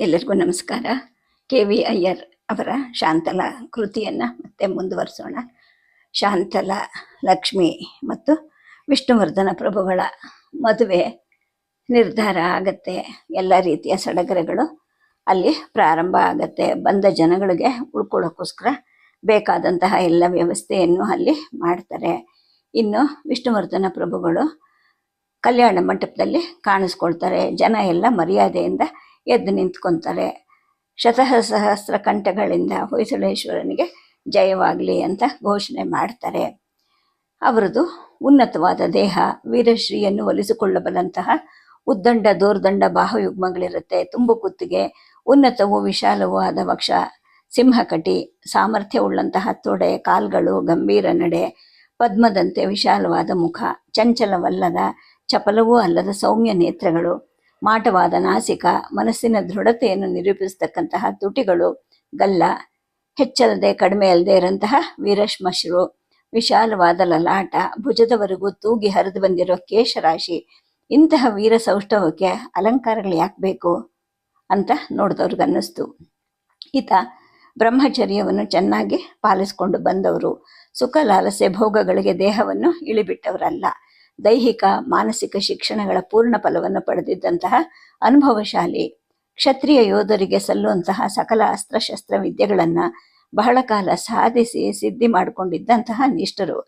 ಎಲ್ಲರಿಗೂ ನಮಸ್ಕಾರ. K V Iyer ಅವರ ಶಾಂತಲ ಕೃತಿಯನ್ನು ಮತ್ತೆ ಮುಂದುವರಿಸೋಣ. ಶಾಂತಲ, ಲಕ್ಷ್ಮಿ ಮತ್ತು ವಿಷ್ಣುವರ್ಧನ ಪ್ರಭುಗಳ ಮದುವೆ ನಿರ್ಧಾರ ಆಗತ್ತೆ. ಎಲ್ಲ ರೀತಿಯ ಸಡಗರಗಳು ಅಲ್ಲಿ ಪ್ರಾರಂಭ ಆಗತ್ತೆ. ಬಂದ ಜನಗಳಿಗೆ ಉಳ್ಕೊಳ್ಳೋಕ್ಕೋಸ್ಕರ ಬೇಕಾದಂತಹ ಎಲ್ಲ ವ್ಯವಸ್ಥೆಯನ್ನು ಅಲ್ಲಿ ಮಾಡ್ತಾರೆ. ಇನ್ನು ವಿಷ್ಣುವರ್ಧನ ಪ್ರಭುಗಳು ಕಲ್ಯಾಣ ಮಂಟಪದಲ್ಲಿ ಕಾಣಿಸ್ಕೊಳ್ತಾರೆ. ಜನ ಎಲ್ಲ ಮರ್ಯಾದೆಯಿಂದ ಎದ್ದು ನಿಂತ್ಕೊತಾರೆ. ಶತಃ ಸಹಸ್ರ ಕಂಠಗಳಿಂದ ಹೊಯ್ಸಳೇಶ್ವರನಿಗೆ ಜಯವಾಗಲಿ ಅಂತ ಘೋಷಣೆ ಮಾಡ್ತಾರೆ. ಅವರದು ಉನ್ನತವಾದ ದೇಹ, ವೀರಶ್ರೀಯನ್ನು ಒಲಿಸಿಕೊಳ್ಳಬಲ್ಲಂತಹ ಉದ್ದಂಡ ದೋರ್ದಂಡ ಬಾಹುಯುಗ್ಮಗಳಿರುತ್ತೆ ತುಂಬು ಕುತ್ತಿಗೆ ಉನ್ನತವೂ ವಿಶಾಲವೂ ಆದ ವಕ್ಷ, ಸಿಂಹಕಟಿ, ಸಾಮರ್ಥ್ಯವುಳ್ಳಂತಹ ತೊಡೆ, ಕಾಲ್ಗಳು, ಗಂಭೀರ ನಡೆ, ಪದ್ಮದಂತೆ ವಿಶಾಲವಾದ ಮುಖ, ಚಂಚಲವಲ್ಲದ, ಚಪಲವೂ ಅಲ್ಲದ ಸೌಮ್ಯ ನೇತ್ರಗಳು ಮಾಟವಾದ ನಾಸಿಕ ಮನಸ್ಸಿನ ದೃಢತೆಯನ್ನು ನಿರೂಪಿಸತಕ್ಕಂತಹ ತುಟಿಗಳು, ಗಲ್ಲ ಹೆಚ್ಚಲ್ಲದೆ ಕಡಿಮೆ ಅಲ್ಲದೆ ಇರಂತಹ ವೀರಶ್ಮಶ್ರು, ವಿಶಾಲವಾದ ಲಲಾಟ, ಭುಜದವರೆಗೂ ತೂಗಿ ಹರಿದು ಬಂದಿರೋ ಕೇಶರಾಶಿ, ಇಂತಹ ವೀರ ಸೌಷ್ಠವಕ್ಕೆ ಅಲಂಕಾರಗಳು ಯಾಕೆ ಬೇಕು ಅಂತ ನೋಡಿದವ್ರಿಗನ್ನಿಸ್ತು. ಈತ ಬ್ರಹ್ಮಚರ್ಯವನ್ನು ಚೆನ್ನಾಗಿ ಪಾಲಿಸಿಕೊಂಡು ಬಂದವರು, ಸುಖ, ಲಾಲಸೆ, ಭೋಗಗಳಿಗೆ ದೇಹವನ್ನು ಇಳಿಬಿಟ್ಟವರಲ್ಲ. ದೈಹಿಕ, ಮಾನಸಿಕ ಶಿಕ್ಷಣಗಳ ಪೂರ್ಣ ಫಲವನ್ನು ಪಡೆದಿದ್ದಂತಹ ಅನುಭವಶಾಲಿ, ಕ್ಷತ್ರಿಯ ಯೋಧರಿಗೆ ಸಲ್ಲುವಂತಹ ಸಕಲ ಅಸ್ತ್ರಶಸ್ತ್ರ ವಿದ್ಯೆಗಳನ್ನು ಬಹಳ ಕಾಲ ಸಾಧಿಸಿ ಸಿದ್ಧಿ ಮಾಡಿಕೊಂಡಿದ್ದಂತಹ ನಿಷ್ಠರು.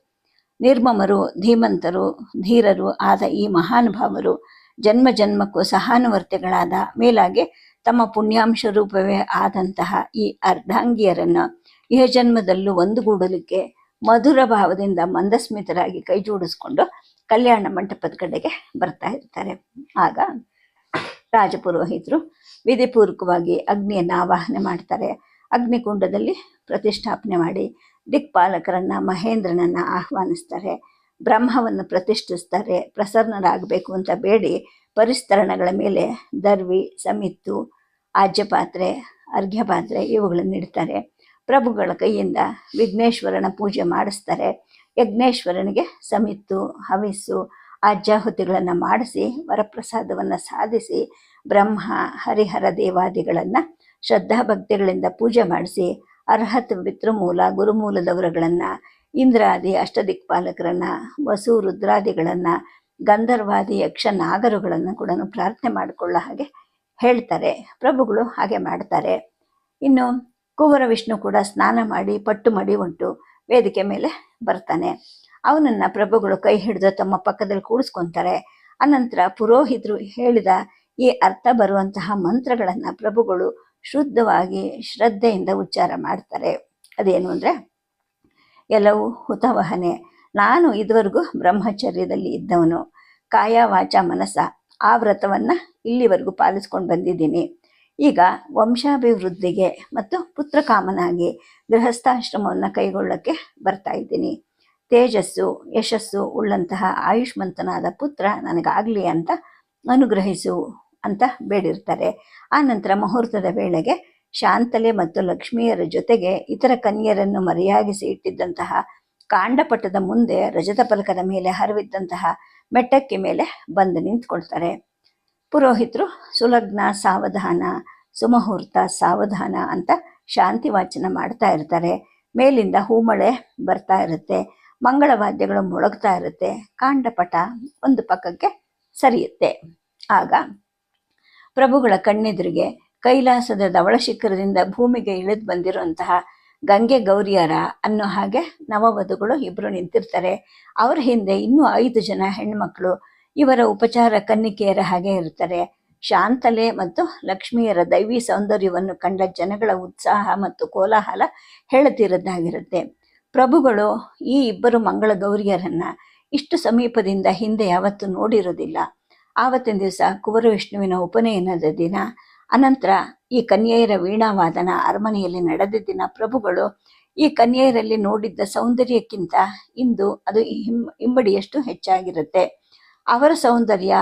ನಿರ್ಮಮರು, ಧೀಮಂತರು, ಧೀರರು ಆದ ಈ ಮಹಾನುಭಾವರು ಜನ್ಮ ಜನ್ಮಕ್ಕೂ ಸಹಾನುವರ್ತಿಗಳಾದ ಮೇಲಾಗಿ ತಮ್ಮ ಪುಣ್ಯಾಂಶ ರೂಪವೇ ಆದಂತಹ ಈ ಅರ್ಧಾಂಗಿಯರನ್ನು ಇಹ ಜನ್ಮದಲ್ಲೂ ಒಂದುಗೂಡಲಿಕ್ಕೆ ಮಧುರ ಭಾವದಿಂದ ಮಂದಸ್ಮಿತರಾಗಿ ಕೈ ಜೋಡಿಸ್ಕೊಂಡು ಕಲ್ಯಾಣ ಮಂಟಪದ ಕಡೆಗೆ ಬರ್ತಾ ಇರ್ತಾರೆ. ಆಗ ರಾಜಪುರೋಹಿತರು ವಿಧಿಪೂರ್ವಕವಾಗಿ ಅಗ್ನಿಯನ್ನು ಆವಾಹನೆ ಮಾಡ್ತಾರೆ. ಅಗ್ನಿಕುಂಡದಲ್ಲಿ ಪ್ರತಿಷ್ಠಾಪನೆ ಮಾಡಿ ದಿಕ್ಪಾಲಕರನ್ನ, ಮಹೇಂದ್ರನನ್ನ ಆಹ್ವಾನಿಸ್ತಾರೆ. ಬ್ರಹ್ಮವನ್ನು ಪ್ರತಿಷ್ಠಿಸ್ತಾರೆ. ಪ್ರಸನ್ನರಾಗಬೇಕು ಅಂತ ಬೇಡಿ. ಪರಿಸ್ತರಣಗಳ ಮೇಲೆ ದರ್ವಿ, ಸಮಿತ್ತು, ಆಜ್ಯಪಾತ್ರೆ, ಅರ್ಘ್ಯಪಾತ್ರೆ ಇವುಗಳನ್ನು ಇಡ್ತಾರೆ. ಪ್ರಭುಗಳ ಕೈಯಿಂದ ವಿಘ್ನೇಶ್ವರನ ಪೂಜೆ ಮಾಡಿಸ್ತಾರೆ. ಯಜ್ಞೇಶ್ವರನಿಗೆ ಸಮಿತ್ತು, ಹವಿಸ್ಸು ಆಜ್ಯಾಹುತಿಗಳನ್ನು ಮಾಡಿಸಿ, ವರಪ್ರಸಾದವನ್ನು ಸಾಧಿಸಿ, ಬ್ರಹ್ಮ, ಹರಿಹರ ದೇವಾದಿಗಳನ್ನು ಶ್ರದ್ಧಾಭಕ್ತಿಗಳಿಂದ ಪೂಜೆ ಮಾಡಿಸಿ, ಅರ್ಹತ್ ಪಿತೃಮೂಲ, ಗುರುಮೂಲದವರುಗಳನ್ನು, ಇಂದ್ರಾದಿ, ಅಷ್ಟದಿಕ್ಪಾಲಕರನ್ನು ವಸು ರುದ್ರಾದಿಗಳನ್ನು, ಗಂಧರ್ವಾದಿ, ಯಕ್ಷ, ನಾಗರುಗಳನ್ನು ಕೂಡ ಪ್ರಾರ್ಥನೆ ಮಾಡಿಕೊಳ್ಳೋ ಹಾಗೆ ಹೇಳ್ತಾರೆ. ಪ್ರಭುಗಳು ಹಾಗೆ ಮಾಡ್ತಾರೆ. ಇನ್ನು ಕುವರ ವಿಷ್ಣು ಕೂಡ ಸ್ನಾನ ಮಾಡಿ ಪಟ್ಟು ಮಡಿ ಉಂಟು. ವೇದಿಕೆ ಮೇಲೆ ಬರ್ತಾನೆ. ಅವನನ್ನ ಪ್ರಭುಗಳು ಕೈ ಹಿಡಿದು ತಮ್ಮ ಪಕ್ಕದಲ್ಲಿ ಕೂಡಿಸ್ಕೊಂತಾರೆ. ಅನಂತರ ಪುರೋಹಿತರು ಹೇಳಿದ ಈ ಅರ್ಥ ಬರುವಂತಹ ಮಂತ್ರಗಳನ್ನು ಪ್ರಭುಗಳು ಶುದ್ಧವಾಗಿ ಶ್ರದ್ಧೆಯಿಂದ ಉಚ್ಚಾರ ಮಾಡ್ತಾರೆ. ಅದೇನು ಅಂದರೆ, ಎಲ್ಲವೂ ಹುತವಹನೆ. ನಾನು ಇದುವರೆಗೂ ಬ್ರಹ್ಮಚರ್ಯದಲ್ಲಿ ಇದ್ದವನು. ಕಾಯ ವಾಚ ಮನಸ ಆ ವ್ರತವನ್ನ ಇಲ್ಲಿವರೆಗೂ ಪಾಲಿಸ್ಕೊಂಡು ಬಂದಿದ್ದೀನಿ. ಈಗ ವಂಶಾಭಿವೃದ್ಧಿಗೆ ಮತ್ತು ಪುತ್ರಕಾಮನಾಗಿ ಗೃಹಸ್ಥಾಶ್ರಮವನ್ನು ಕೈಗೊಳ್ಳಕ್ಕೆ ಬರ್ತಾ ಇದ್ದೀನಿ. ತೇಜಸ್ಸು, ಯಶಸ್ಸು ಉಳ್ಳಂತಹ ಆಯುಷ್ಮಂತನಾದ ಪುತ್ರ ನನಗಾಗಲಿ ಅಂತ ಅನುಗ್ರಹಿಸು ಅಂತ ಬೇಡಿರ್ತಾರೆ. ಆ ನಂತರ ಮುಹೂರ್ತದ ವೇಳೆಗೆ ಶಾಂತಲೆ ಮತ್ತು ಲಕ್ಷ್ಮಿಯರ ಜೊತೆಗೆ ಇತರ ಕನ್ಯರನ್ನು ಮರೆಯಾಗಿಸಿ ಇಟ್ಟಿದ್ದಂತಹ ಕಾಂಡಪಟದ ಮುಂದೆ ರಜತ ಫಲಕದ ಮೇಲೆ ಹರಿವಿದ್ದಂತಹ ಮೆಟ್ಟಕ್ಕೆ ಮೇಲೆ ಬಂದು ನಿಂತ್ಕೊಳ್ತಾರೆ. ಪುರೋಹಿತರು ಸುಲಗ್ನ ಸಾವಧಾನ, ಸುಮುಹೂರ್ತ ಸಾವಧಾನ ಅಂತ ಶಾಂತಿ ವಾಚನ ಮಾಡ್ತಾ ಇರ್ತಾರೆ. ಮೇಲಿಂದ ಹೂಮಳೆ ಬರ್ತಾ ಇರುತ್ತೆ, ಮಂಗಳವಾದ್ಯಗಳು ಮೊಳಗ್ತಾ ಇರುತ್ತೆ, ಕಾಂಡಪಟ ಒಂದು ಪಕ್ಕಕ್ಕೆ ಸರಿಯುತ್ತೆ. ಆಗ ಪ್ರಭುಗಳ ಕಣ್ಣೆದುರಿಗೆ ಕೈಲಾಸದ ಧವಳ ಶಿಖರದಿಂದ ಭೂಮಿಗೆ ಇಳಿದು ಬಂದಿರುವಂತಹ ಗಂಗೆ ಗೌರಿಯರ ಅನ್ನೋ ಹಾಗೆ ನವವಧುಗಳು ಇಬ್ರು ನಿಂತಿರ್ತಾರೆ. ಅವ್ರ ಹಿಂದೆ ಇನ್ನೂ ಐದು ಜನ ಹೆಣ್ಮಕ್ಳು ಇವರ ಉಪಚಾರ ಕನ್ನಿಕೆಯರ ಹಾಗೆ ಇರುತ್ತಾರೆ. ಶಾಂತಲೆ ಮತ್ತು ಲಕ್ಷ್ಮಿಯರ ದೈವಿ ಸೌಂದರ್ಯವನ್ನು ಕಂಡ ಜನಗಳ ಉತ್ಸಾಹ ಮತ್ತು ಕೋಲಾಹಲ ಹೇಳುತ್ತಿರದ್ದಾಗಿರುತ್ತೆ ಪ್ರಭುಗಳು ಈ ಇಬ್ಬರು ಮಂಗಳ ಗೌರಿಯರನ್ನ ಇಷ್ಟು ಸಮೀಪದಿಂದ ಹಿಂದೆ ಯಾವತ್ತೂ ನೋಡಿರೋದಿಲ್ಲ ಆವತ್ತಿನ ದಿವಸ ಕುವರ ವಿಷ್ಣುವಿನ ಉಪನಯನದ ದಿನ. ಅನಂತರ ಈ ಕನ್ಯೆಯರ ವೀಣಾವಾದನ ಅರಮನೆಯಲ್ಲಿ ನಡೆದ ದಿನ ಪ್ರಭುಗಳು ಈ ಕನ್ಯೆಯರಲ್ಲಿ ನೋಡಿದ್ದ ಸೌಂದರ್ಯಕ್ಕಿಂತ ಇಂದು ಅದು ಹಿಂ ಹೆಚ್ಚಾಗಿರುತ್ತೆ. ಅವರ ಸೌಂದರ್ಯ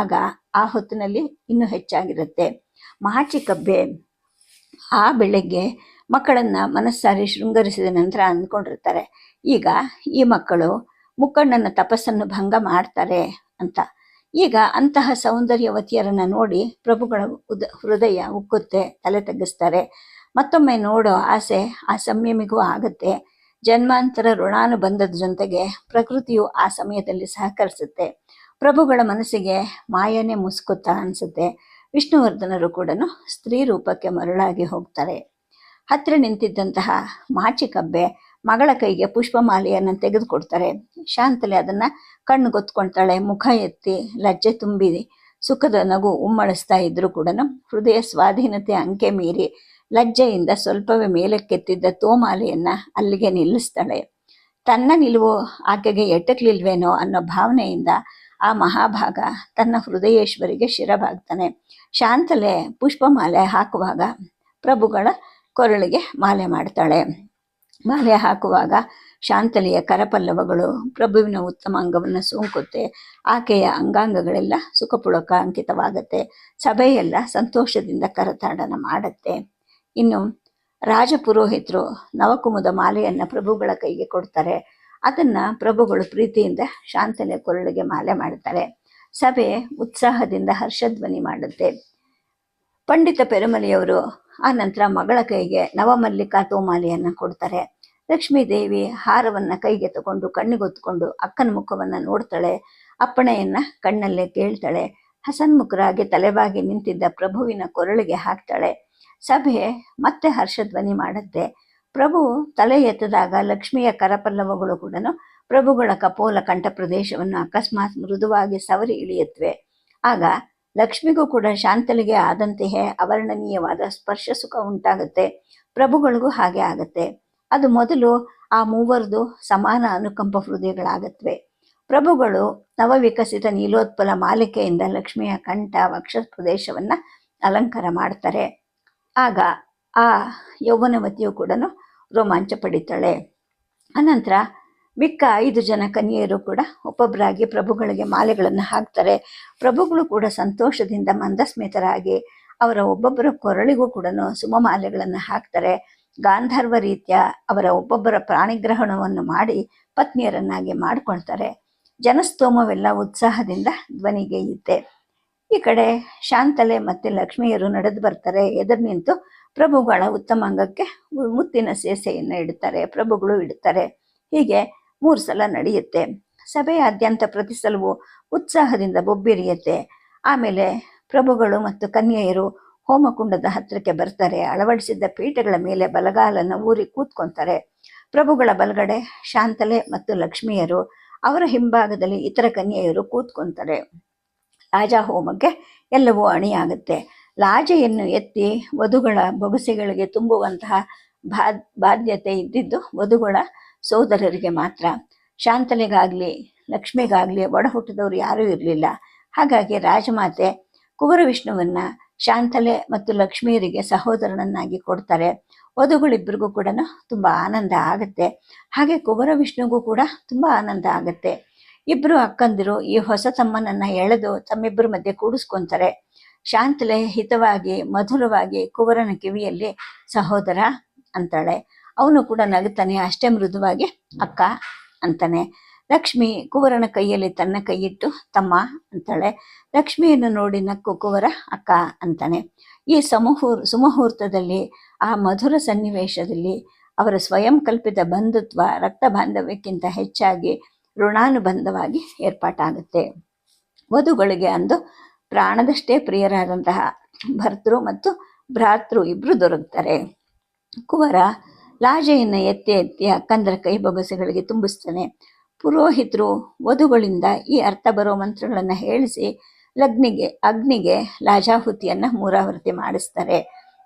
ಆಗ ಆ ಹೊತ್ತಿನಲ್ಲಿ ಇನ್ನೂ ಹೆಚ್ಚಾಗಿರುತ್ತೆ. ಕಬ್ಬೆ ಆ ಬೆಳಗ್ಗೆ ಮಕ್ಕಳನ್ನು ಮನಸ್ಸಾರಿ ಶೃಂಗರಿಸಿದ ನಂತರ ಅಂದ್ಕೊಂಡಿರ್ತಾರೆ. ಈಗ ಈ ಮಕ್ಕಳು ಮುಕ್ಕಣ್ಣನ ತಪಸ್ಸನ್ನು ಭಂಗ ಮಾಡ್ತಾರೆ ಅಂತ. ಈಗ ಅಂತಹ ಸೌಂದರ್ಯವತಿಯರನ್ನು ನೋಡಿ ಪ್ರಭುಗಳ ಉದ, ಹೃದಯ ಉಕ್ಕುತ್ತೆ, ತಲೆ ತಗ್ಗಿಸ್ತಾರೆ. ಮತ್ತೊಮ್ಮೆ ನೋಡೋ ಆಸೆ ಆ ಸಂಯಮಿಗೂ ಆಗುತ್ತೆ. ಜನ್ಮಾಂತರ ಋಣಾನುಬಂಧದ ಜೊತೆಗೆ ಪ್ರಕೃತಿಯು ಆ ಸಮಯದಲ್ಲಿ ಸಹಕರಿಸುತ್ತೆ. ಪ್ರಭುಗಳ ಮನಸ್ಸಿಗೆ ಮಾಯನೇ ಮುಸ್ಕುತ್ತಾ ಅನಿಸುತ್ತೆ. ವಿಷ್ಣುವರ್ಧನರು ಕೂಡ ಸ್ತ್ರೀ ರೂಪಕ್ಕೆ ಮರಳಾಗಿ ಹೋಗ್ತಾರೆ. ಹತ್ತಿರ ನಿಂತಿದ್ದಂತಹ ಮಾಚಿಕಬ್ಬೆ ಮಗಳ ಕೈಗೆ ಪುಷ್ಪಮಾಲೆಯನ್ನು ತೆಗೆದುಕೊಡ್ತಾರೆ. ಶಾಂತಲೆ ಅದನ್ನ ಕಣ್ಣು ಗೊತ್ಕೊಳ್ತಾಳೆ ಮುಖ ಎತ್ತಿ ಲಜ್ಜೆ ತುಂಬಿ ಸುಖದ ನಗು ಉಮ್ಮಳಿಸ್ತಾ ಇದ್ರು ಕೂಡ ಹೃದಯ ಸ್ವಾಧೀನತೆ ಅಂಕೆ ಮೀರಿ ಲಜ್ಜೆಯಿಂದ ಸ್ವಲ್ಪವೇ ಮೇಲಕ್ಕೆತ್ತಿದ್ದ ತೋಮಾಲೆಯನ್ನು ಅಲ್ಲಿಗೆ ನಿಲ್ಲಿಸ್ತಾಳೆ. ತನ್ನ ನಿಲುವು ಆಕೆಗೆ ಎಟಕ್ಲಿಲ್ವೇನೋ ಅನ್ನೋ ಭಾವನೆಯಿಂದ ಆ ಮಹಾಭಾಗ ತನ್ನ ಹೃದಯೇಶ್ವರಿಗೆ ಶಿರಬಾಗ್ತಾನೆ. ಶಾಂತಲೆ ಪುಷ್ಪಮಾಲೆ ಹಾಕುವಾಗ ಪ್ರಭುಗಳ ಕೊರಳಿಗೆ ಮಾಲೆ ಮಾಡ್ತಾಳೆ. ಮಾಲೆ ಹಾಕುವಾಗ ಶಾಂತಲೆಯ ಕರಪಲ್ಲವಗಳು ಪ್ರಭುವಿನ ಉತ್ತಮ ಅಂಗವನ್ನು ಸೋಂಕುತ್ತೆ. ಆಕೆಯ ಅಂಗಾಂಗಗಳೆಲ್ಲ ಸುಖಪುಳಕ ಅಂಕಿತವಾಗತ್ತೆ. ಸಭೆಯೆಲ್ಲ ಸಂತೋಷದಿಂದ ಕರತಾಡನ ಮಾಡತ್ತೆ. ಇನ್ನು ರಾಜಪುರೋಹಿತರು ನವಕುಮದ ಮಾಲೆಯನ್ನು ಪ್ರಭುಗಳ ಕೈಗೆ ಕೊಡ್ತಾರೆ. ಅದನ್ನ ಪ್ರಭುಗಳು ಪ್ರೀತಿಯಿಂದ ಶಾಂತನೆ ಕೊರಳಿಗೆ ಮಾಲೆ ಮಾಡುತ್ತಾರೆ ಸಭೆ ಉತ್ಸಾಹದಿಂದ ಹರ್ಷಧ್ವನಿ ಮಾಡುತ್ತೆ. ಪಂಡಿತ ಪೆರುಮಲಿಯವರು ಆ ನಂತರ ಮಗಳ ಕೈಗೆ ನವಮಲ್ಲಿಕಾ ತೋಮಾಲೆಯನ್ನು ಕೊಡ್ತಾರೆ. ಲಕ್ಷ್ಮೀದೇವಿ ಹಾರವನ್ನು ಹಾರವನ್ನ ಕೈಗೆ ತಗೊಂಡು ಕಣ್ಣಿಗೊತ್ಕೊಂಡು ಅಕ್ಕನ ಮುಖವನ್ನು ನೋಡ್ತಾಳೆ. ಅಪ್ಪಣೆಯನ್ನ ಕಣ್ಣಲ್ಲೇ ಕೇಳ್ತಾಳೆ. ಹಸನ್ಮುಖರಾಗಿ ತಲೆಬಾಗಿ ನಿಂತಿದ್ದ ಪ್ರಭುವಿನ ಕೊರಳಿಗೆ ಹಾಕ್ತಾಳೆ. ಸಭೆ ಮತ್ತೆ ಹರ್ಷಧ್ವನಿ ಮಾಡುತ್ತೆ ಪ್ರಭು ತಲೆ ಎತ್ತದಾಗ ಲಕ್ಷ್ಮಿಯ ಕರಪಲ್ಲವಗಳು ಕೂಡ ಪ್ರಭುಗಳ ಕಪೋಲ ಕಂಠ ಪ್ರದೇಶವನ್ನು ಅಕಸ್ಮಾತ್ ಮೃದುವಾಗಿ ಸವರಿ ಇಳಿಯುತ್ತವೆ ಆಗ ಲಕ್ಷ್ಮಿಗೂ ಕೂಡ ಶಾಂತಲಿಗೆ ಆದಂತೆಯೇ ಅವರ್ಣನೀಯವಾದ ಸ್ಪರ್ಶ ಸುಖ ಉಂಟಾಗುತ್ತೆ. ಪ್ರಭುಗಳಿಗೂ ಹಾಗೆ ಆಗುತ್ತೆ. ಅದು ಮೊದಲು ಆ ಮೂವರದು ಸಮಾನ ಅನುಕಂಪ ಹೃದಯಗಳಾಗತ್ವೆ. ಪ್ರಭುಗಳು ನವವಿಕಸಿತ ನೀಲೋತ್ಪಲ ಮಾಲಿಕೆಯಿಂದ ಲಕ್ಷ್ಮಿಯ ಕಂಠ ವಕ್ಷ ಪ್ರದೇಶವನ್ನು ಅಲಂಕಾರ ಮಾಡ್ತಾರೆ. ಆಗ ಆ ಯೌವನವತಿಯು ಕೂಡ ರೋಮಾಂಚ ಪಡಿತಾಳೆ. ಅನಂತರ ಮಿಕ್ಕ ಐದು ಜನ ಕನ್ಯೆಯರು ಕೂಡ ಒಬ್ಬೊಬ್ಬರಾಗಿ ಪ್ರಭುಗಳಿಗೆ ಮಾಲೆಗಳನ್ನು ಹಾಕ್ತಾರೆ. ಪ್ರಭುಗಳು ಕೂಡ ಸಂತೋಷದಿಂದ ಮಂದಸ್ಮಿತರಾಗಿ ಅವರ ಒಬ್ಬೊಬ್ಬರ ಕೊರಳಿಗೂ ಕೂಡ ಸುಮಮಾಲೆಗಳನ್ನು ಹಾಕ್ತಾರೆ. ಗಾಂಧರ್ವ ರೀತಿಯ ಅವರ ಒಬ್ಬೊಬ್ಬರ ಪ್ರಾಣಿಗ್ರಹಣವನ್ನು ಮಾಡಿ ಪತ್ನಿಯರನ್ನಾಗಿ ಮಾಡಿಕೊಳ್ತಾರೆ. ಜನಸ್ತೋಮವೆಲ್ಲ ಉತ್ಸಾಹದಿಂದ ಧ್ವನಿಗೆಯುತ್ತೆ. ಈ ಕಡೆ ಶಾಂತಲೆ ಮತ್ತು ಲಕ್ಷ್ಮಿಯರು ನಡೆದು ಬರ್ತಾರೆ. ಎದುರು ನಿಂತು ಪ್ರಭುಗಳ ಉತ್ತಮ ಅಂಗಕ್ಕೆ ಮುತ್ತಿನ ಸೇಸೆಯನ್ನು ಇಡುತ್ತಾರೆ ಪ್ರಭುಗಳು ಇಡುತ್ತಾರೆ ಹೀಗೆ ಮೂರು ಸಲ ನಡೆಯುತ್ತೆ. ಸಭೆಯಾದ್ಯಂತ ಪ್ರತಿ ಸಲವೂ ಉತ್ಸಾಹದಿಂದ ಬೊಬ್ಬಿರಿಯುತ್ತೆ. ಆಮೇಲೆ ಪ್ರಭುಗಳು ಮತ್ತು ಕನ್ಯೆಯರು ಹೋಮಕುಂಡದ ಹತ್ತಿರಕ್ಕೆ ಬರ್ತಾರೆ. ಅಳವಡಿಸಿದ್ದ ಪೀಠಗಳ ಮೇಲೆ ಬಲಗಾಲನ್ನು ಊರಿ ಕೂತ್ಕೊಂತಾರೆ. ಪ್ರಭುಗಳ ಬಲಗಡೆ ಶಾಂತಲೆ ಮತ್ತು ಲಕ್ಷ್ಮಿಯರು ಅವರ ಹಿಂಭಾಗದಲ್ಲಿ ಇತರ ಕನ್ಯೆಯರು ಕೂತ್ಕೊಂತಾರೆ. ಲಾಜ ಹೋಮಕ್ಕೆ ಎಲ್ಲವೂ ಅಣಿಯಾಗುತ್ತೆ. ಲಾಜೆಯನ್ನು ಎತ್ತಿ ವಧುಗಳ ಬೊಗಸೆಗಳಿಗೆ ತುಂಬುವಂತಹ ಬಾ, ಬಾಧ್ಯತೆ ಇದ್ದಿದ್ದು ವಧುಗಳ ಸೋದರರಿಗೆ ಮಾತ್ರ. ಶಾಂತಲೆಗಾಗ್ಲಿ ಲಕ್ಷ್ಮಿಗಾಗಲಿ ಒಡ ಹುಟ್ಟಿದವರು ಯಾರೂ ಇರಲಿಲ್ಲ. ಹಾಗಾಗಿ ರಾಜಮಾತೆ ಕುವರವಿಷ್ಣುವನ್ನು ಶಾಂತಲೆ ಮತ್ತು ಲಕ್ಷ್ಮಿಯರಿಗೆ ಸಹೋದರನನ್ನಾಗಿ ಕೊಡ್ತಾರೆ. ವಧುಗಳಿಬ್ಬರಿಗೂ ಕೂಡ ತುಂಬ ಆನಂದ ಆಗುತ್ತೆ. ಹಾಗೆ ಕುವರ ವಿಷ್ಣುಗೂ ಕೂಡ ತುಂಬ ಆನಂದ ಆಗುತ್ತೆ. ಇಬ್ಬರು ಅಕ್ಕಂದಿರು ಈ ಹೊಸ ತಮ್ಮನನ್ನ ಎಳೆದು ತಮ್ಮಿಬ್ಬರ ಮಧ್ಯೆ ಕೂಡಿಸ್ಕೊಂತಾರೆ. ಶಾಂತಲೆ ಹಿತವಾಗಿ, ಮಧುರವಾಗಿ ಕುವರನ ಕಿವಿಯಲ್ಲಿ, ಸಹೋದರ ಅಂತಾಳೆ. ಅವನು ಕೂಡ ನಗುತ್ತಾನೆ, ಅಷ್ಟೇ ಮೃದುವಾಗಿ ಅಕ್ಕ ಅಂತಾನೆ. ಲಕ್ಷ್ಮಿ ಕುವರನ ಕೈಯಲ್ಲಿ ತನ್ನ ಕೈಯಿಟ್ಟು, ತಮ್ಮ ಅಂತಾಳೆ. ಲಕ್ಷ್ಮಿಯನ್ನು ನೋಡಿ ನಕ್ಕು, ಕುವರ ಅಕ್ಕ ಅಂತಾನೆ. ಈ ಸಮುಹೂರ್, ಸುಮುಹೂರ್ತದಲ್ಲಿ, ಆ ಮಧುರ ಸನ್ನಿವೇಶದಲ್ಲಿ ಅವರ ಸ್ವಯಂ ಕಲ್ಪಿತ ಬಂಧುತ್ವ ರಕ್ತ ಬಾಂಧವ್ಯಕ್ಕಿಂತ ಹೆಚ್ಚಾಗಿ ಋಣಾನುಬಂಧವಾಗಿ ಏರ್ಪಾಟಾಗುತ್ತೆ. ವಧುಗಳಿಗೆ ಅಂದು ಪ್ರಾಣದಷ್ಟೇ ಪ್ರಿಯರಾದಂತಹ ಭರ್ತೃ ಮತ್ತು ಭ್ರಾತೃ ಇಬ್ಬರು ದೊರಕ್ತಾರೆ. ಕುವರ ಲಾಜೆಯನ್ನು ಎತ್ತಿ ಎತ್ತಿ ಅಕ್ಕಂದರ ಕೈ ಬೊಗಸೆಗಳಿಗೆ ತುಂಬಿಸ್ತಾನೆ ಪುರೋಹಿತರು ವಧುಗಳಿಂದ ಈ ಅರ್ಥ ಬರೋ ಮಂತ್ರಗಳನ್ನು ಹೇಳಿಸಿ ಲಗ್ನಿಗೆ, ಅಗ್ನಿಗೆ ಲಾಜಾಹುತಿಯನ್ನು ಮೂರಾವೃತಿ ಮಾಡಿಸ್ತಾರೆ.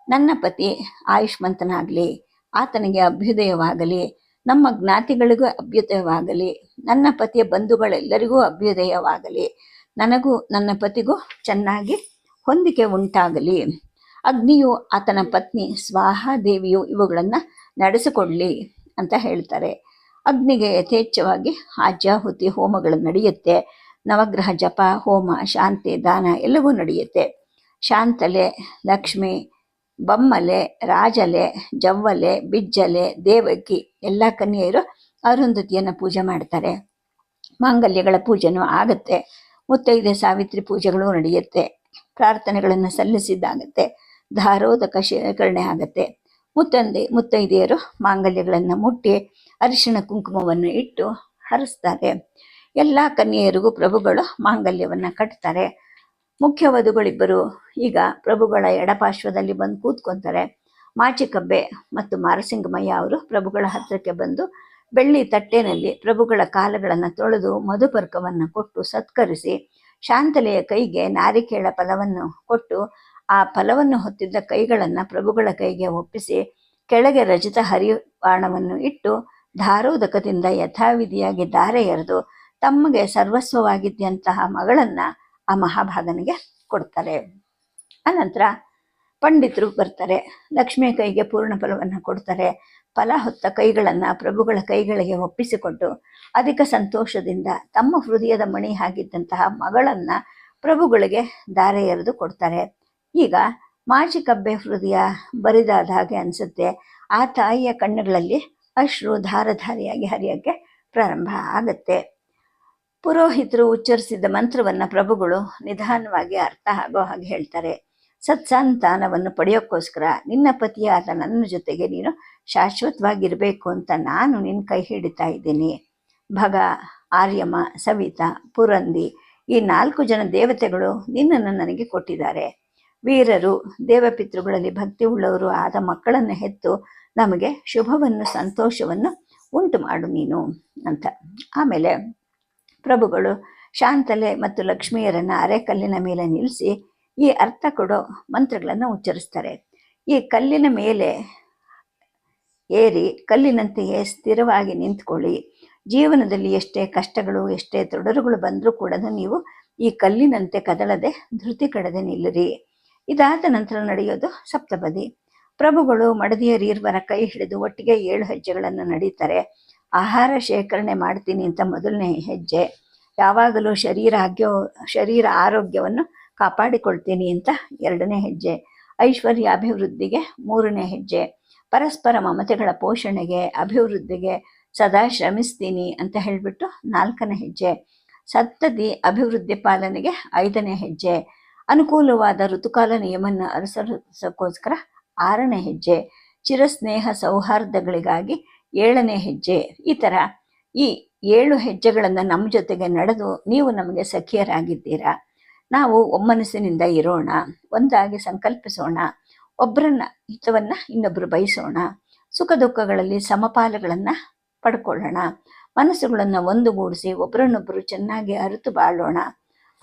ನನ್ನ ಪತಿ ಆಯುಷ್ಮಂತನಾಗಲಿ, ಆತನಿಗೆ ಅಭ್ಯುದಯವಾಗಲಿ ನಮ್ಮ ಜ್ಞಾತಿಗಳಿಗೂ ಅಭ್ಯುದಯವಾಗಲಿ, ನನ್ನ ಪತಿಯ ಬಂಧುಗಳೆಲ್ಲರಿಗೂ ಅಭ್ಯುದಯವಾಗಲಿ, ನನಗೂ ನನ್ನ ಪತಿಗೂ ಚೆನ್ನಾಗಿ ಹೊಂದಿಕೆ ಉಂಟಾಗಲಿ. ಅಗ್ನಿಯು ಆತನ ಪತ್ನಿ ಸ್ವಾಹ ದೇವಿಯು ಇವುಗಳನ್ನು ನಡೆಸಿಕೊಳ್ಳಲಿ ಅಂತ ಹೇಳ್ತಾರೆ. ಅಗ್ನಿಗೆ ಯಥೇಚ್ಛವಾಗಿ ಆಜ್ಯಾಹುತಿ ಹೋಮಗಳು ನಡೆಯುತ್ತೆ. ನವಗ್ರಹ ಜಪ, ಹೋಮ, ಶಾಂತಿ, ದಾನ ಎಲ್ಲವೂ ನಡೆಯುತ್ತೆ. ಶಾಂತಲೆ, ಲಕ್ಷ್ಮಿ ಬಮ್ಮಲೆ, ರಾಜಲೆ, ಜವ್ವಲೆ, ಬಿಜ್ಜಲೆ, ದೇವಕಿ ಎಲ್ಲ ಕನ್ಯೆಯರು ಅರುಂಧತಿಯನ್ನು ಪೂಜೆ ಮಾಡ್ತಾರೆ. ಮಾಂಗಲ್ಯಗಳ ಪೂಜೆನೂ ಆಗುತ್ತೆ. ಮುತ್ತೈದೆ ಸಾವಿತ್ರಿ ಪೂಜೆಗಳು ನಡೆಯುತ್ತೆ. ಪ್ರಾರ್ಥನೆಗಳನ್ನು ಸಲ್ಲಿಸಿದ್ದಾಗತ್ತೆ. ಧಾರೋದಕ ಶೇಖರಣೆ ಆಗತ್ತೆ. ಮುತ್ತಂದೆ, ಮುತ್ತೈದೆಯರು ಮಾಂಗಲ್ಯಗಳನ್ನು ಮುಟ್ಟಿ ಅರಿಶಿಣ ಕುಂಕುಮವನ್ನು ಇಟ್ಟು ಹರಿಸ್ತಾರೆ. ಎಲ್ಲ ಕನ್ಯೆಯರಿಗೂ ಪ್ರಭುಗಳು ಮಾಂಗಲ್ಯವನ್ನು ಕಟ್ತಾರೆ. ಮುಖ್ಯ ವಧುಗಳಿಬ್ಬರು ಈಗ ಪ್ರಭುಗಳ ಎಡಪಾರ್ಶ್ವದಲ್ಲಿ ಬಂದು ಕೂತ್ಕೊಂತಾರೆ. ಮಾಚಿಕಬ್ಬೆ ಮತ್ತು ಮಾರಸಿಂಗಮಯ್ಯ ಅವರು ಪ್ರಭುಗಳ ಹತ್ತಿರಕ್ಕೆ ಬಂದು ಬೆಳ್ಳಿ ತಟ್ಟೆನಲ್ಲಿ ಪ್ರಭುಗಳ ಕಾಲಗಳನ್ನು ತೊಳೆದು ಮಧುಪರ್ಕವನ್ನು ಕೊಟ್ಟು ಸತ್ಕರಿಸಿ ಶಾಂತಲೆಯ ಕೈಗೆ ನಾರಿಕೇಳ ಫಲವನ್ನು ಕೊಟ್ಟು ಆ ಫಲವನ್ನು ಹೊತ್ತಿದ್ದ ಕೈಗಳನ್ನು ಪ್ರಭುಗಳ ಕೈಗೆ ಒಪ್ಪಿಸಿ ಕೆಳಗೆ ರಜಿತ ಹರಿವಾಣವನ್ನು ಇಟ್ಟು ಧಾರೋದಕದಿಂದ ಯಥಾವಿಧಿಯಾಗಿ ಧಾರೆ ಎರೆದು ತಮಗೆ ಸರ್ವಸ್ವವಾಗಿದ್ದಂತಹ ಮಗಳನ್ನ ಆ ಮಹಾಭಾಗನಿಗೆ ಕೊಡ್ತಾರೆ. ಅನಂತರ ಪಂಡಿತರು ಬರ್ತಾರೆ. ಲಕ್ಷ್ಮಿಯ ಕೈಗೆ ಪೂರ್ಣ ಫಲವನ್ನು ಕೊಡ್ತಾರೆ. ಫಲ ಹೊತ್ತ ಕೈಗಳನ್ನು ಪ್ರಭುಗಳ ಕೈಗಳಿಗೆ ಒಪ್ಪಿಸಿಕೊಟ್ಟು ಅಧಿಕ ಸಂತೋಷದಿಂದ ತಮ್ಮ ಹೃದಯದ ಮಣಿ ಆಗಿದ್ದಂತಹ ಮಗಳನ್ನ ಪ್ರಭುಗಳಿಗೆ ದಾರೆ ಎರೆದು ಕೊಡ್ತಾರೆ. ಈಗ ಮಾಜಿ ಕಬ್ಬೆ ಹೃದಯ ಬರಿದಾದ ಹಾಗೆ ಅನಿಸುತ್ತೆ. ಆ ತಾಯಿಯ ಕಣ್ಣುಗಳಲ್ಲಿ ಅಶ್ರು ಧಾರಧಾರಿಯಾಗಿ ಹರಿಯೋಕ್ಕೆ ಪ್ರಾರಂಭ ಆಗತ್ತೆ. ಪುರೋಹಿತರು ಉಚ್ಚರಿಸಿದ ಮಂತ್ರವನ್ನು ಪ್ರಭುಗಳು ನಿಧಾನವಾಗಿ ಅರ್ಥ ಆಗೋ ಹಾಗೆ ಹೇಳ್ತಾರೆ. ಸತ್ಸಂತಾನವನ್ನು ಪಡೆಯೋಕ್ಕೋಸ್ಕರ ನಿನ್ನ ಪತಿಯಾದ ನನ್ನ ಜೊತೆಗೆ ನೀನು ಶಾಶ್ವತವಾಗಿರಬೇಕು ಅಂತ ನಾನು ನಿನ್ನ ಕೈ ಹಿಡಿತಾ ಇದ್ದೀನಿ. ಭಗ, ಆರ್ಯಮ, ಸವಿತಾ, ಪುರಂದಿ ಈ ನಾಲ್ಕು ಜನ ದೇವತೆಗಳು ನಿನ್ನನ್ನು ನನಗೆ ಕೊಟ್ಟಿದ್ದಾರೆ. ವೀರರು, ದೇವಪಿತೃಗಳಲ್ಲಿ ಭಕ್ತಿ ಉಳ್ಳವರು ಆದ ಮಕ್ಕಳನ್ನು ಹೆತ್ತು ನಮಗೆ ಶುಭವನ್ನು, ಸಂತೋಷವನ್ನು ಉಂಟು ಮಾಡು ನೀನು ಅಂತ. ಆಮೇಲೆ ಪ್ರಭುಗಳು ಶಾಂತಲೆ ಮತ್ತು ಲಕ್ಷ್ಮಿಯರನ್ನ ಅರೆಕಲ್ಲಿನ ಮೇಲೆ ನಿಲ್ಲಿಸಿ ಈ ಅರ್ಥ ಕೊಡೋ ಮಂತ್ರಗಳನ್ನು ಉಚ್ಚರಿಸ್ತಾರೆ. ಈ ಕಲ್ಲಿನ ಮೇಲೆ ಏರಿ ಕಲ್ಲಿನಂತೆಯೇ ಸ್ಥಿರವಾಗಿ ನಿಂತ್ಕೊಳ್ಳಿ. ಜೀವನದಲ್ಲಿ ಎಷ್ಟೇ ಕಷ್ಟಗಳು, ಎಷ್ಟೇ ತೊಡರುಗಳು ಬಂದರೂ ಕೂಡ ನೀವು ಈ ಕಲ್ಲಿನಂತೆ ಕದಳದೆ ಧೃತಿ ಕಡದೆ ನಿಲ್ಲಿರಿ. ಇದಾದ ನಂತರ ನಡೆಯೋದು ಸಪ್ತಪದಿ. ಪ್ರಭುಗಳು ಮಡದಿಯರೀರ್ವರ ಕೈ ಹಿಡಿದು ಒಟ್ಟಿಗೆ ಏಳು ಹೆಜ್ಜೆಗಳನ್ನು ನಡೀತಾರೆ. ಆಹಾರ ಶೇಖರಣೆ ಮಾಡ್ತೀನಿ ಅಂತ ಮೊದಲನೇ ಹೆಜ್ಜೆ. ಯಾವಾಗಲೂ ಶರೀರ ಆಗ್ಯೋ, ಶರೀರ ಆರೋಗ್ಯವನ್ನು ಕಾಪಾಡಿಕೊಳ್ತೀನಿ ಅಂತ ಎರಡನೇ ಹೆಜ್ಜೆ. ಐಶ್ವರ್ಯ ಅಭಿವೃದ್ಧಿಗೆ ಮೂರನೇ ಹೆಜ್ಜೆ. ಪರಸ್ಪರ ಮಮತೆಗಳ ಪೋಷಣೆಗೆ, ಅಭಿವೃದ್ಧಿಗೆ ಸದಾ ಶ್ರಮಿಸ್ತೀನಿ ಅಂತ ಹೇಳಿಬಿಟ್ಟು ನಾಲ್ಕನೇ ಹೆಜ್ಜೆ. ಸತ್ತದಿ ಅಭಿವೃದ್ಧಿ ಪಾಲನೆಗೆ ಐದನೇ ಹೆಜ್ಜೆ. ಅನುಕೂಲವಾದ ಋತುಕಾಲ ನಿಯಮನ ಅನುಸರಿಸೋಕ್ಕೋಸ್ಕರ ಆರನೇ ಹೆಜ್ಜೆ. ಚಿರಸ್ನೇಹ ಸೌಹಾರ್ದಗಳಿಗಾಗಿ ಏಳನೇ ಹೆಜ್ಜೆ. ಈ ಥರ ಈ ಏಳು ಹೆಜ್ಜೆಗಳನ್ನು ನಮ್ಮ ಜೊತೆಗೆ ನಡೆದು ನೀವು ನಮಗೆ ಸಖಿಯರಾಗಿದ್ದೀರಾ. ನಾವು ಒಮ್ಮನಸ್ಸಿನಿಂದ ಇರೋಣ. ಒಂದಾಗಿ ಸಂಕಲ್ಪಿಸೋಣ. ಒಬ್ಬರನ್ನ ಹಿತವನ್ನ ಇನ್ನೊಬ್ಬರು ಬಯಸೋಣ. ಸುಖ ದುಃಖಗಳಲ್ಲಿ ಸಮಪಾಲಗಳನ್ನು ಪಡ್ಕೊಳ್ಳೋಣ. ಮನಸ್ಸುಗಳನ್ನು ಒಂದುಗೂಡಿಸಿ ಒಬ್ಬರನ್ನೊಬ್ಬರು ಚೆನ್ನಾಗಿ ಅರಿತು ಬಾಳೋಣ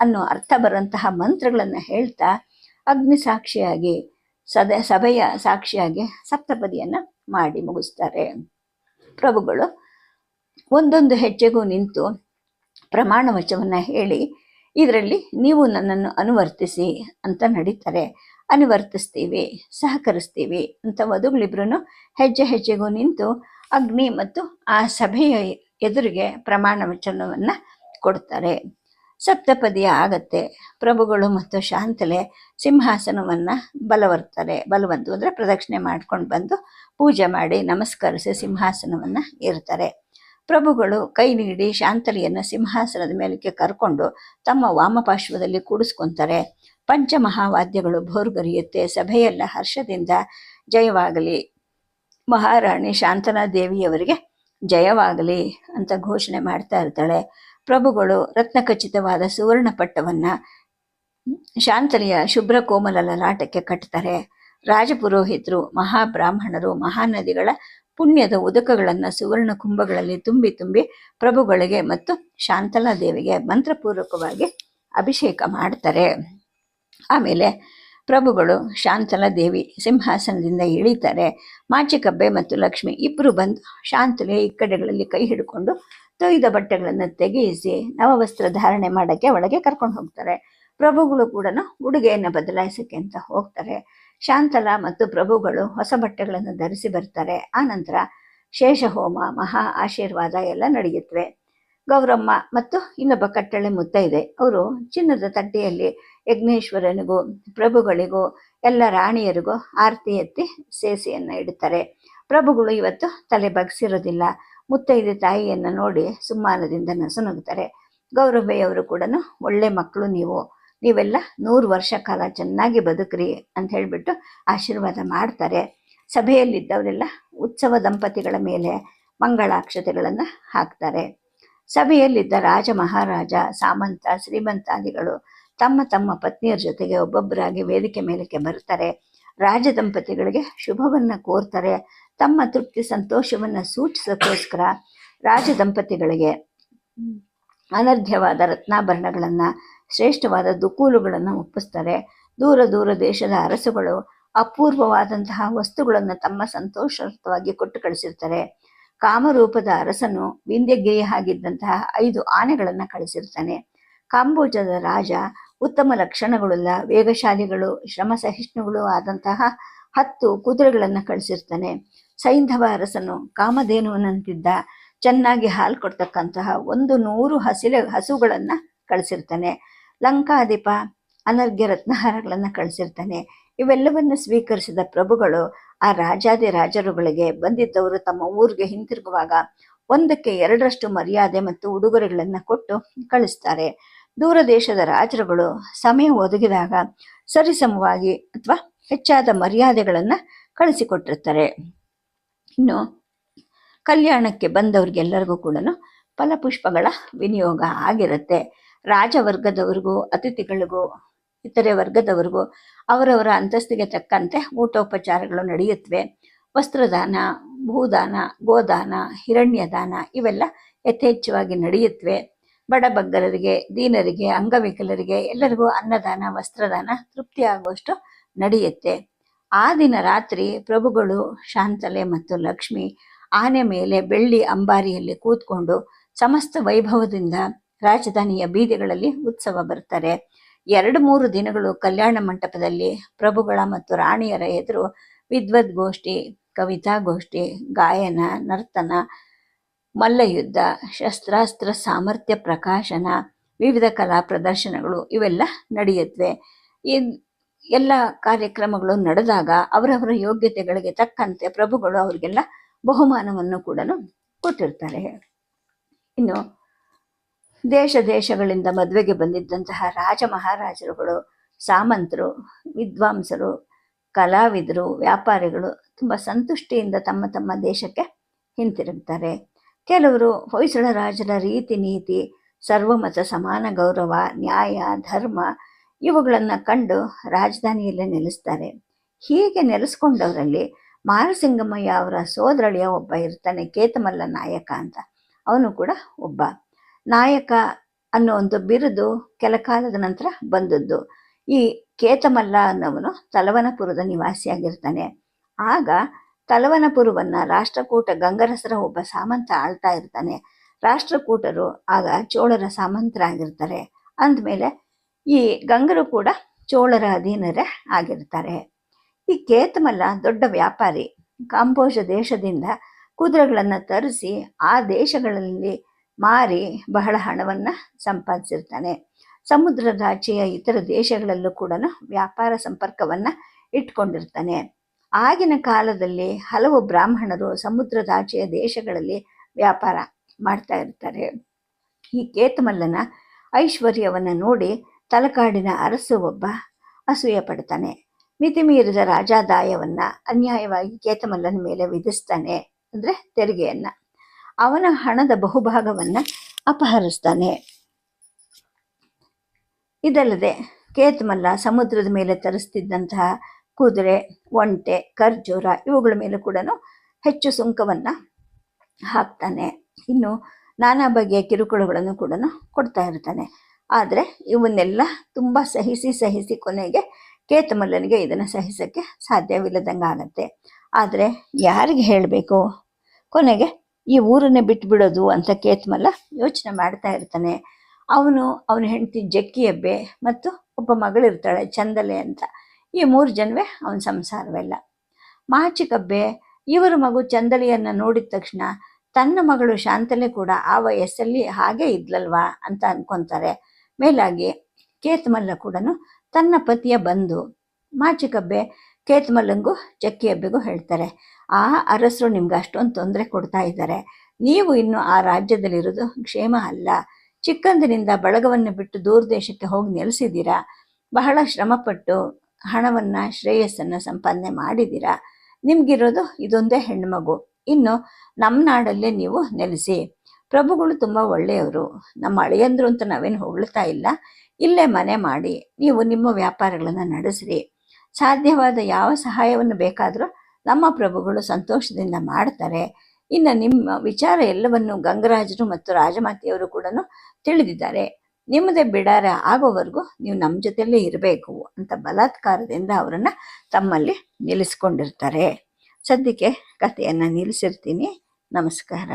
ಅನ್ನೋ ಅರ್ಥ ಬರುವಂತಹ ಮಂತ್ರಗಳನ್ನು ಹೇಳ್ತಾ ಅಗ್ನಿ ಸಾಕ್ಷಿಯಾಗಿ, ಸದ, ಸಭೆಯ ಸಾಕ್ಷಿಯಾಗಿ ಸಪ್ತಪದಿಯನ್ನು ಮಾಡಿ ಮುಗಿಸ್ತಾರೆ. ಪ್ರಭುಗಳು ಒಂದೊಂದು ಹೆಜ್ಜೆಗೂ ನಿಂತು ಪ್ರಮಾಣ ವಚವನ್ನು ಹೇಳಿ, ಇದರಲ್ಲಿ ನೀವು ನನ್ನನ್ನು ಅನುವರ್ತಿಸಿ ಅಂತ ನಡೀತಾರೆ. ಅನುವರ್ತಿಸ್ತೀವಿ, ಸಹಕರಿಸ್ತೀವಿ ಅಂತ ವಧುಗಳಿಬ್ರು ಹೆಜ್ಜೆ ಹೆಜ್ಜೆಗೂ ನಿಂತು ಅಗ್ನಿ ಮತ್ತು ಆ ಸಭೆಯ ಎದುರಿಗೆ ಪ್ರಮಾಣ ವಚನವನ್ನು ಕೊಡ್ತಾರೆ. ಸಪ್ತಪದಿಯ ಆಗತ್ತೆ. ಪ್ರಭುಗಳು ಮತ್ತು ಶಾಂತಲೆ ಸಿಂಹಾಸನವನ್ನು ಬಲವರ್ತಾರೆ, ಬಲವಂತು ಅಂದರೆ ಪ್ರದಕ್ಷಿಣೆ ಮಾಡ್ಕೊಂಡು ಬಂದು ಪೂಜೆ ಮಾಡಿ ನಮಸ್ಕರಿಸಿ ಸಿಂಹಾಸನವನ್ನು ಇರ್ತಾರೆ ಪ್ರಭುಗಳು ಕೈ ನೀಡಿ ಶಾಂತಲೆಯನ್ನು ಸಿಂಹಾಸನದ ಮೇಲಕ್ಕೆ ಕರ್ಕೊಂಡು ತಮ್ಮ ವಾಮಪಾರ್ಶ್ವದಲ್ಲಿ ಕೂಡಿಸ್ಕೊಂತಾರೆ. ಪಂಚಮಹಾವಾದ್ಯಗಳು ಭೋರ್ಗರಿಯುತ್ತೆ. ಸಭೆಯೆಲ್ಲ ಹರ್ಷದಿಂದ ಜಯವಾಗಲಿ. ಮಹಾರಾಣಿ ಶಾಂತನಾ ದೇವಿಯವರಿಗೆ ಜಯವಾಗಲಿ ಅಂತ ಘೋಷಣೆ ಮಾಡ್ತಾ ಇರ್ತಾಳೆ. ಪ್ರಭುಗಳು ರತ್ನಖಚಿತವಾದ ಸುವರ್ಣ ಪಟ್ಟವನ್ನು ಶಾಂತಲಿಯ ಶುಭ್ರ ಕೋಮಲ ಲಲಾಟಕ್ಕೆ ಕಟ್ತಾರೆ. ರಾಜಪುರೋಹಿತರು, ಮಹಾಬ್ರಾಹ್ಮಣರು, ಮಹಾನದಿಗಳ ಪುಣ್ಯದ ಉದಕಗಳನ್ನು ಸುವರ್ಣ ಕುಂಭಗಳಲ್ಲಿ ತುಂಬಿ ತುಂಬಿ ಪ್ರಭುಗಳಿಗೆ ಮತ್ತು ಶಾಂತಲಾ ದೇವಿಗೆ ಮಂತ್ರಪೂರ್ವಕವಾಗಿ ಅಭಿಷೇಕ ಮಾಡ್ತಾರೆ. ಆಮೇಲೆ ಪ್ರಭುಗಳು ಶಾಂತಲ ದೇವಿ ಸಿಂಹಾಸನದಿಂದ ಇಳಿತಾರೆ. ಮಾಚಿಕಬ್ಬೆ ಮತ್ತು ಲಕ್ಷ್ಮಿ ಇಬ್ಬರು ಬಂದು ಶಾಂತಲೆ ಈ ಕಡೆಗಳಲ್ಲಿ ಕೈ ಹಿಡ್ಕೊಂಡು ತೊಯ್ದ ಬಟ್ಟೆಗಳನ್ನು ತೆಗೆಯಿಸಿ ನವವಸ್ತ್ರ ಧಾರಣೆ ಮಾಡೋಕ್ಕೆ ಒಳಗೆ ಕರ್ಕೊಂಡು ಹೋಗ್ತಾರೆ. ಪ್ರಭುಗಳು ಕೂಡ ಉಡುಗೆಯನ್ನು ಬದಲಾಯಿಸಕ್ಕೆ ಅಂತ ಹೋಗ್ತಾರೆ. ಶಾಂತಲ ಮತ್ತು ಪ್ರಭುಗಳು ಹೊಸ ಬಟ್ಟೆಗಳನ್ನು ಧರಿಸಿ ಬರ್ತಾರೆ. ಆನಂತರ ಶೇಷ ಹೋಮ ಮಹಾ ಆಶೀರ್ವಾದ ಎಲ್ಲ ನಡೆಯುತ್ತವೆ. ಗೌರಮ್ಮ ಮತ್ತು ಇನ್ನೊಬ್ಬ ಕಟ್ಟಳೆ ಮುತ್ತೈದೆ ಅವರು ಚಿನ್ನದ ತಟ್ಟೆಯಲ್ಲಿ ಯಜ್ಞೇಶ್ವರನಿಗೂ, ಪ್ರಭುಗಳಿಗೂ, ಎಲ್ಲ ರಾಣಿಯರಿಗೂ ಆರತಿ ಎತ್ತಿ ಸೇಸೆಯನ್ನು ಇಡುತ್ತಾರೆ. ಪ್ರಭುಗಳು ಇವತ್ತು ತಲೆ ಬಗ್ಸಿರೋದಿಲ್ಲ. ಮುತ್ತೈದೆ ತಾಯಿಯನ್ನು ನೋಡಿ ಸುಮ್ಮಾನದಿಂದ ನಸುನುಗ್ತಾರೆ. ಗೌರವಯ್ಯವರು ಕೂಡ ಒಳ್ಳೆ ಮಕ್ಕಳು ನೀವು. ನೀವೆಲ್ಲ ನೂರು ವರ್ಷ ಕಾಲ ಚೆನ್ನಾಗಿ ಬದುಕ್ರಿ ಅಂತ ಹೇಳಿಬಿಟ್ಟು ಆಶೀರ್ವಾದ ಮಾಡ್ತಾರೆ. ಸಭೆಯಲ್ಲಿದ್ದವರೆಲ್ಲ ಉತ್ಸವ ದಂಪತಿಗಳ ಮೇಲೆ ಮಂಗಳಾಕ್ಷತೆಗಳನ್ನು ಹಾಕ್ತಾರೆ. ಸಭೆಯಲ್ಲಿದ್ದ ರಾಜ ಮಹಾರಾಜ ಸಾಮಂತ, ಶ್ರೀಮಂತಾದಿಗಳು ತಮ್ಮ ತಮ್ಮ ಪತ್ನಿಯರ ಜೊತೆಗೆ ಒಬ್ಬೊಬ್ಬರಾಗಿ ವೇದಿಕೆ ಮೇಲಕ್ಕೆ ಬರ್ತಾರೆ ರಾಜ ದಂಪತಿಗಳಿಗೆ ಶುಭವನ್ನು ಕೋರ್ತಾರೆ. ತಮ್ಮ ತೃಪ್ತಿ, ಸಂತೋಷವನ್ನು ಸೂಚಿಸೋಕ್ಕೋಸ್ಕರ ರಾಜ ದಂಪತಿಗಳಿಗೆ ಅನರ್ಘ್ಯವಾದ ರತ್ನಾಭರಣಗಳನ್ನ, ಶ್ರೇಷ್ಠವಾದ ದುಕೂಲುಗಳನ್ನು ಒಪ್ಪಿಸ್ತಾರೆ. ದೂರ ದೂರ ದೇಶದ ಅರಸುಗಳು ಅಪೂರ್ವವಾದಂತಹ ವಸ್ತುಗಳನ್ನು ತಮ್ಮ ಸಂತೋಷವಾಗಿ ಕೊಟ್ಟು ಕಳಿಸಿರ್ತಾರೆ. ಕಾಮರೂಪದ ಅರಸನು ವಿಂಧ್ಯಗಿರಿ ಆಗಿದ್ದಂತಹ ಐದು ಆನೆಗಳನ್ನು ಕಳಿಸಿರ್ತಾನೆ. ಕಾಂಬೋಜದ ರಾಜ ಉತ್ತಮ ಲಕ್ಷಣಗಳುಳ್ಳ ವೇಗಶಾಲಿಗಳು ಶ್ರಮ ಸಹಿಷ್ಣುಗಳು ಆದಂತಹ ಹತ್ತು ಕುದುರೆಗಳನ್ನು ಕಳಿಸಿರ್ತಾನೆ. ಸೈಂಧವ ಅರಸನು ಕಾಮಧೇನುವನಂತಿದ್ದ ಚೆನ್ನಾಗಿ ಹಾಲು ಕೊಡ್ತಕ್ಕಂತಹ ಒಂದು ನೂರು ಹಸಿಲೆ ಹಸುಗಳನ್ನು ಕಳಿಸಿರ್ತಾನೆ. ಲಂಕಾಧಿಪ ಅನರ್ಘ್ಯ ರತ್ನಹಾರಗಳನ್ನು ಕಳಿಸಿರ್ತಾನೆ. ಇವೆಲ್ಲವನ್ನು ಸ್ವೀಕರಿಸಿದ ಪ್ರಭುಗಳು ಆ ರಾಜಾದಿ ರಾಜರುಗಳಿಗೆ ಬಂದಿದ್ದವರು ತಮ್ಮ ಊರಿಗೆ ಹಿಂತಿರುಗುವಾಗ ಒಂದಕ್ಕೆ ಎರಡರಷ್ಟು ಮರ್ಯಾದೆ ಮತ್ತು ಉಡುಗೊರೆಗಳನ್ನು ಕೊಟ್ಟು ಕಳಿಸ್ತಾರೆ. ದೂರ ದೇಶದ ರಾಜರುಗಳು ಸಮಯ ಒದಗಿದಾಗ ಸರಿಸಮವಾಗಿ ಅಥವಾ ಹೆಚ್ಚಾದ ಮರ್ಯಾದೆಗಳನ್ನು ಕಳಿಸಿಕೊಟ್ಟಿರ್ತಾರೆ. ಇನ್ನು ಕಲ್ಯಾಣಕ್ಕೆ ಬಂದವ್ರಿಗೆಲ್ಲರಿಗೂ ಕೂಡ ಫಲಪುಷ್ಪಗಳ ವಿನಿಯೋಗ ಆಗಿರುತ್ತೆ. ರಾಜವರ್ಗದವರಿಗೂ, ಅತಿಥಿಗಳಿಗೂ ಇತರೆ ವರ್ಗದವರಿಗೂ ಅವರವರ ಅಂತಸ್ತಿಗೆ ತಕ್ಕಂತೆ ಊಟೋಪಚಾರಗಳು ನಡೆಯುತ್ತವೆ. ವಸ್ತ್ರದಾನ, ಭೂದಾನ, ಗೋದಾನ, ಹಿರಣ್ಯದಾನ ಇವೆಲ್ಲ ಯಥೇಚ್ಛವಾಗಿ ನಡೆಯುತ್ತವೆ. ಬಡಬಗ್ಗರರಿಗೆ, ದೀನರಿಗೆ, ಅಂಗವಿಕಲರಿಗೆ ಎಲ್ಲರಿಗೂ ಅನ್ನದಾನ, ವಸ್ತ್ರದಾನ ತೃಪ್ತಿ ಆಗುವಷ್ಟು ನಡೆಯುತ್ತೆ. ಆ ದಿನ ರಾತ್ರಿ ಪ್ರಭುಗಳು ಶಾಂತಲೆ ಮತ್ತು ಲಕ್ಷ್ಮಿ ಆನೆ ಮೇಲೆ ಬೆಳ್ಳಿ ಅಂಬಾರಿಯಲ್ಲಿ ಕೂತ್ಕೊಂಡು ಸಮಸ್ತ ವೈಭವದಿಂದ ರಾಜಧಾನಿಯ ಬೀದಿಗಳಲ್ಲಿ ಉತ್ಸವ ಬರ್ತಾರೆ ಎರಡು ಮೂರು ದಿನಗಳು ಕಲ್ಯಾಣ ಮಂಟಪದಲ್ಲಿ ಪ್ರಭುಗಳ ಮತ್ತು ರಾಣಿಯರ ಎದುರು ವಿದ್ವದ್ಗೋಷ್ಠಿ, ಕವಿತಾಗೋಷ್ಠಿ, ಗಾಯನ, ನರ್ತನ, ಮಲ್ಲಯುದ್ಧ, ಶಸ್ತ್ರಾಸ್ತ್ರ ಸಾಮರ್ಥ್ಯ ಪ್ರಕಾಶನ, ವಿವಿಧ ಕಲಾ ಪ್ರದರ್ಶನಗಳು ಇವೆಲ್ಲ ನಡೆಯುತ್ತವೆ ಈ ಎಲ್ಲ ಕಾರ್ಯಕ್ರಮಗಳು ನಡೆದಾಗ ಅವರವರ ಯೋಗ್ಯತೆಗಳಿಗೆ ತಕ್ಕಂತೆ ಪ್ರಭುಗಳು ಅವರಿಗೆಲ್ಲ ಬಹುಮಾನವನ್ನು ಕೂಡ ಕೊಟ್ಟಿರ್ತಾರೆ. ಇನ್ನು ದೇಶ ದೇಶಗಳಿಂದ ಮದುವೆಗೆ ಬಂದಿದ್ದಂತಹ ರಾಜ ಮಹಾರಾಜರುಗಳು, ಸಾಮಂತರು, ವಿದ್ವಾಂಸರು, ಕಲಾವಿದರು, ವ್ಯಾಪಾರಿಗಳು ತುಂಬ ಸಂತುಷ್ಟಿಯಿಂದ ತಮ್ಮ ತಮ್ಮ ದೇಶಕ್ಕೆ ಹಿಂತಿರುಗ್ತಾರೆ. ಕೆಲವರು ಹೊಯ್ಸಳ ರಾಜರ ರೀತಿ ನೀತಿ, ಸರ್ವಮತ ಸಮಾನ ಗೌರವ, ನ್ಯಾಯ, ಧರ್ಮ ಇವುಗಳನ್ನು ಕಂಡು ರಾಜಧಾನಿಯಲ್ಲೇ ನೆಲೆಸ್ತಾರೆ. ಹೀಗೆ ನೆಲೆಸ್ಕೊಂಡವರಲ್ಲಿ ಮಾರಸಿಂಗಮಯ್ಯ ಅವರ ಸೋದರಳಿಯ ಒಬ್ಬ ಇರ್ತಾನೆ ಕೇತಮಲ್ಲ ನಾಯಕ ಅಂತ. ಅವನು ಕೂಡ ಒಬ್ಬ. ನಾಯಕ ಅನ್ನೋ ಒಂದು ಬಿರುದು ಕೆಲ ಕಾಲದ ನಂತರ ಬಂದದ್ದು. ಈ ಕೇತಮಲ್ಲ ಅನ್ನೋವನು ತಲವನಪುರದ ನಿವಾಸಿಯಾಗಿರ್ತಾನೆ. ಆಗ ತಲವನಪುರವನ್ನು ರಾಷ್ಟ್ರಕೂಟ ಗಂಗರಸರ ಒಬ್ಬ ಸಾಮಂತ ಆಳ್ತಾ ಇರ್ತಾನೆ. ರಾಷ್ಟ್ರಕೂಟರು ಆಗ ಚೋಳರ ಸಾಮಂತರಾಗಿರ್ತಾರೆ. ಅಂದಮೇಲೆ ಈ ಗಂಗರು ಕೂಡ ಚೋಳರ ಅಧೀನರೇ ಆಗಿರ್ತಾರೆ. ಈ ಕೇತಮಲ್ಲ ದೊಡ್ಡ ವ್ಯಾಪಾರಿ ಕಾಂಬೋಜ ದೇಶದಿಂದ ಕುದುರೆಗಳನ್ನು ತರಿಸಿ ಆ ದೇಶಗಳಲ್ಲಿ ಮಾರಿ ಬಹಳ ಹಣವನ್ನ ಸಂಪಾದಿಸಿರ್ತಾನೆ. ಸಮುದ್ರದಾಚೆಯ ಇತರ ದೇಶಗಳಲ್ಲೂ ಕೂಡ ವ್ಯಾಪಾರ ಸಂಪರ್ಕವನ್ನ ಇಟ್ಕೊಂಡಿರ್ತಾನೆ. ಆಗಿನ ಕಾಲದಲ್ಲಿ ಹಲವು ಬ್ರಾಹ್ಮಣರು ಸಮುದ್ರದಾಚೆಯ ದೇಶಗಳಲ್ಲಿ ವ್ಯಾಪಾರ ಮಾಡ್ತಾ ಇರ್ತಾರೆ. ಈ ಕೇತಮಲ್ಲನ ಐಶ್ವರ್ಯವನ್ನ ನೋಡಿ ತಲಕಾಡಿನ ಅರಸು ಒಬ್ಬ ಅಸೂಯ ಪಡ್ತಾನೆ. ಮಿತಿಮೀರಿದ ರಾಜಾದಾಯವನ್ನು ಅನ್ಯಾಯವಾಗಿ ಕೇತಮಲ್ಲನ ಮೇಲೆ ವಿಧಿಸ್ತಾನೆ ಅಂದ್ರೆ ತೆರಿಗೆಯನ್ನ. ಅವನ ಹಣದ ಬಹುಭಾಗವನ್ನ ಅಪಹರಿಸ್ತಾನೆ. ಇದಲ್ಲದೆ ಕೇತಮಲ್ಲ ಸಮುದ್ರದ ಮೇಲೆ ತರಿಸ್ತಿದ್ದಂತಹ ಕುದುರೆ, ಒಂಟೆ, ಖರ್ಜೂರ ಇವುಗಳ ಮೇಲೆ ಕೂಡ ಹೆಚ್ಚು ಸುಂಕವನ್ನ ಹಾಕ್ತಾನೆ. ಇನ್ನು ನಾನಾ ಬಗೆಯ ಕಿರುಕುಳಗಳನ್ನು ಕೂಡ ಕೊಡ್ತಾ ಇರ್ತಾನೆ. ಆದರೆ ಇವನ್ನೆಲ್ಲ ತುಂಬ ಸಹಿಸಿ ಸಹಿಸಿ ಕೊನೆಗೆ ಕೇತಮಲ್ಲನಿಗೆ ಇದನ್ನು ಸಹಿಸೋಕ್ಕೆ ಸಾಧ್ಯವಿಲ್ಲದಂಗೆ ಆಗತ್ತೆ ಆದರೆ ಯಾರಿಗೆ ಹೇಳಬೇಕು? ಕೊನೆಗೆ ಈ ಊರನ್ನೇ ಬಿಟ್ಬಿಡೋದು ಅಂತ ಕೇತ್ಮಲ್ಲ ಯೋಚನೆ ಮಾಡ್ತಾ ಇರ್ತಾನೆ. ಅವನು ಅವನ ಹೆಂಡತಿ ಜಕ್ಕಿ ಹಬ್ಬೆ ಮತ್ತು ಒಬ್ಬ ಮಗಳಿರ್ತಾಳೆ ಚಂದಲೆ ಅಂತ. ಈ ಮೂರು ಜನವೇ ಅವನ ಸಂಸಾರವೆಲ್ಲ. ಮಾಚಿಕಬ್ಬೆ, ಇವರ ಮಗು ಚಂದಲೆಯನ್ನು ನೋಡಿದ ತಕ್ಷಣ ತನ್ನ ಮಗಳು ಶಾಂತಲೆ ಕೂಡ ಆ ವಯಸ್ಸಲ್ಲಿ ಹಾಗೆ ಇದ್ಲಲ್ವಾ ಅಂತ ಅನ್ಕೊಂತಾರೆ. ಮೇಲಾಗಿ ಕೇತ್ಮಲ್ಲ ಕೂಡ ತನ್ನ ಪತಿಯ ಬಂಧು. ಮಾಚಿಕಬ್ಬೆ ಕೇತಮಲ್ಲಂಗೂ ಚಕ್ಕಿ ಹಬ್ಬಿಗೂ ಹೇಳ್ತಾರೆ. ಆ ಅರಸರು ನಿಮ್ಗೆ ಅಷ್ಟೊಂದು ತೊಂದರೆ ಕೊಡ್ತಾ ಇದ್ದಾರೆ. ನೀವು ಇನ್ನು ಆ ರಾಜ್ಯದಲ್ಲಿರೋದು ಕ್ಷೇಮ ಅಲ್ಲ. ಚಿಕ್ಕಂದಿನಿಂದ ಬಳಗವನ್ನು ಬಿಟ್ಟು ದೂರ ದೇಶಕ್ಕೆ ಹೋಗಿ ನೆಲೆಸಿದ್ದೀರಾ? ಬಹಳ ಶ್ರಮಪಟ್ಟು ಹಣವನ್ನು, ಶ್ರೇಯಸ್ಸನ್ನು ಸಂಪಾದನೆ ಮಾಡಿದ್ದೀರಾ? ನಿಮಗಿರೋದು ಇದೊಂದೇ ಹೆಣ್ಮಗು ಇನ್ನು ನಮ್ಮ ನಾಡಲ್ಲೇ ನೀವು ನೆಲೆಸಿ. ಪ್ರಭುಗಳು ತುಂಬ ಒಳ್ಳೆಯವರು. ನಮ್ಮ ಅಳಿಯಂದ್ರು ಅಂತ ನಾವೇನು ಹೊಗಳ್ತಾ ಇಲ್ಲ. ಇಲ್ಲೇ ಮನೆ ಮಾಡಿ. ನೀವು ನಿಮ್ಮ ವ್ಯಾಪಾರಗಳನ್ನು ನಡೆಸ್ರಿ. ಸಾಧ್ಯವಾದ ಯಾವ ಸಹಾಯವನ್ನು ಬೇಕಾದರೂ ನಮ್ಮ ಪ್ರಭುಗಳು ಸಂತೋಷದಿಂದ ಮಾಡ್ತಾರೆ. ಇನ್ನು ನಿಮ್ಮ ವಿಚಾರ ಎಲ್ಲವನ್ನು ಗಂಗರಾಜರು ಮತ್ತು ರಾಜಮಾತೆಯವರು ಕೂಡ ತಿಳಿದಿದ್ದಾರೆ. ನಿಮ್ಮದೇ ಬಿಡಾರ ಆಗೋವರೆಗೂ ನೀವು ನಮ್ಮ ಜೊತೆಯಲ್ಲೇ ಇರಬೇಕು ಅಂತ ಬಲಾತ್ಕಾರದಿಂದ ಅವರನ್ನು ತಮ್ಮಲ್ಲಿ ನಿಲ್ಲಿಸ್ಕೊಂಡಿರ್ತಾರೆ. ಸದ್ಯಕ್ಕೆ ಕಥೆಯನ್ನು ನಿಲ್ಲಿಸಿರ್ತೀನಿ. ನಮಸ್ಕಾರ.